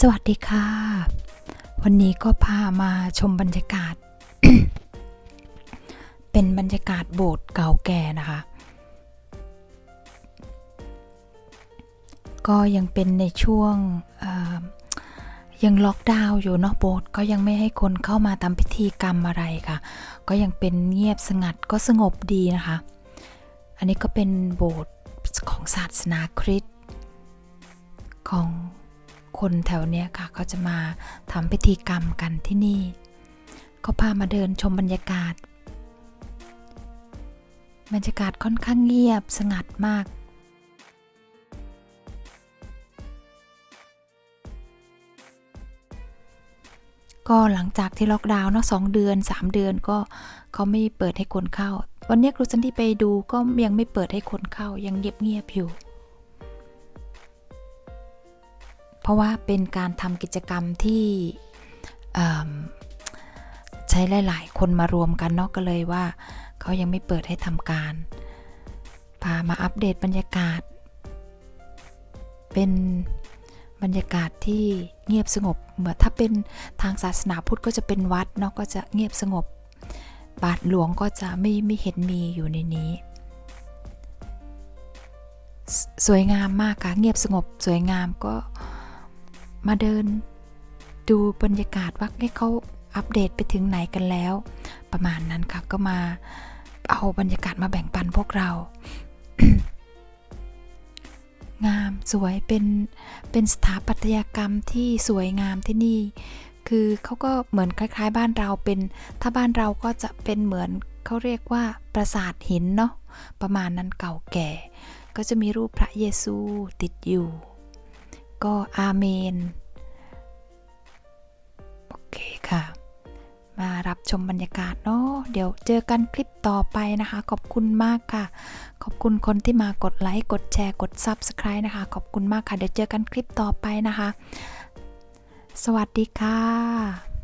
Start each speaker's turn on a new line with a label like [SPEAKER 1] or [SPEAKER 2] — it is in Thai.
[SPEAKER 1] สวัสดีค่ะ วันนี้ก็พามาชมบรรยากาศ เป็นบรรยากาศโบสถ์เก่าแก่นะคะ ก็ยังเป็นในช่วงยังล็อกดาวน์อยู่เนาะโบสถ์ก็ยังไม่ให้คนเข้ามาทำพิธีกรรมอะไรค่ะ ก็ยังเป็นเงียบสงัดก็สงบดีนะคะ อันนี้ก็เป็นโบสถ์ของศาสนาคริสต์ของ คนแถวเนี้ยค่ะเขาจะมาทำพิธีกรรมกันที่นี่ ก็พามาเดินชมบรรยากาศ บรรยากาศค่อนข้างเงียบสงัดมากก็หลังจากที่ล็อกดาวน์เนาะสองเดือน 3 เดือนก็เขาไม่เปิดให้คนเข้า วันนี้ครูสันที่ไปดูก็ยังไม่เปิดให้คนเข้ายังเงียบๆอยู่ เพราะว่าเป็นการทำกิจกรรมที่ใช้หลาย ๆ คนมารวมกันเนาะก็เลยว่าเขายังไม่เปิดให้ทำการ พามาอัปเดตบรรยากาศ เป็นบรรยากาศที่เงียบสงบเหมือนถ้าเป็นทางศาสนาพุทธก็จะเป็นวัดเนาะก็จะเงียบสงบบาทหลวงก็จะไม่ไม่เห็นมีอยู่ในนี้สสวยงามมากค่ะเงียบสงบสวยงามก็ มาเดิน ดูบรรยากาศว่าให้เขาอัปเดตไปถึงไหนกันแล้ว ประมาณนั้นค่ะก็มาเอาบรรยากาศมาแบ่งปันพวกเรา งามสวยเป็นเป็นสถาปัตยกรรมที่สวยงามที่นี่ คือเขาก็เหมือนคล้าย ๆ บ้านเราเป็น ถ้าบ้านเราก็จะเป็นเหมือนเขาเรียกว่าปราสาทหินเนาะประมาณนั้นเก่าแก่ ก็จะมีรูปพระเยซูติดอยู่ ก็อาเมน โอเคค่ะ มารับชมบรรยากาศเนาะเดี๋ยวเจอกันคลิปต่อไปนะคะ ขอบคุณมากค่ะ ขอบคุณคนที่มากดไลค์ กดแชร์ กด Subscribe นะคะ ขอบคุณมากค่ะ เดี๋ยวเจอกันคลิปต่อไปนะคะ สวัสดีค่ะ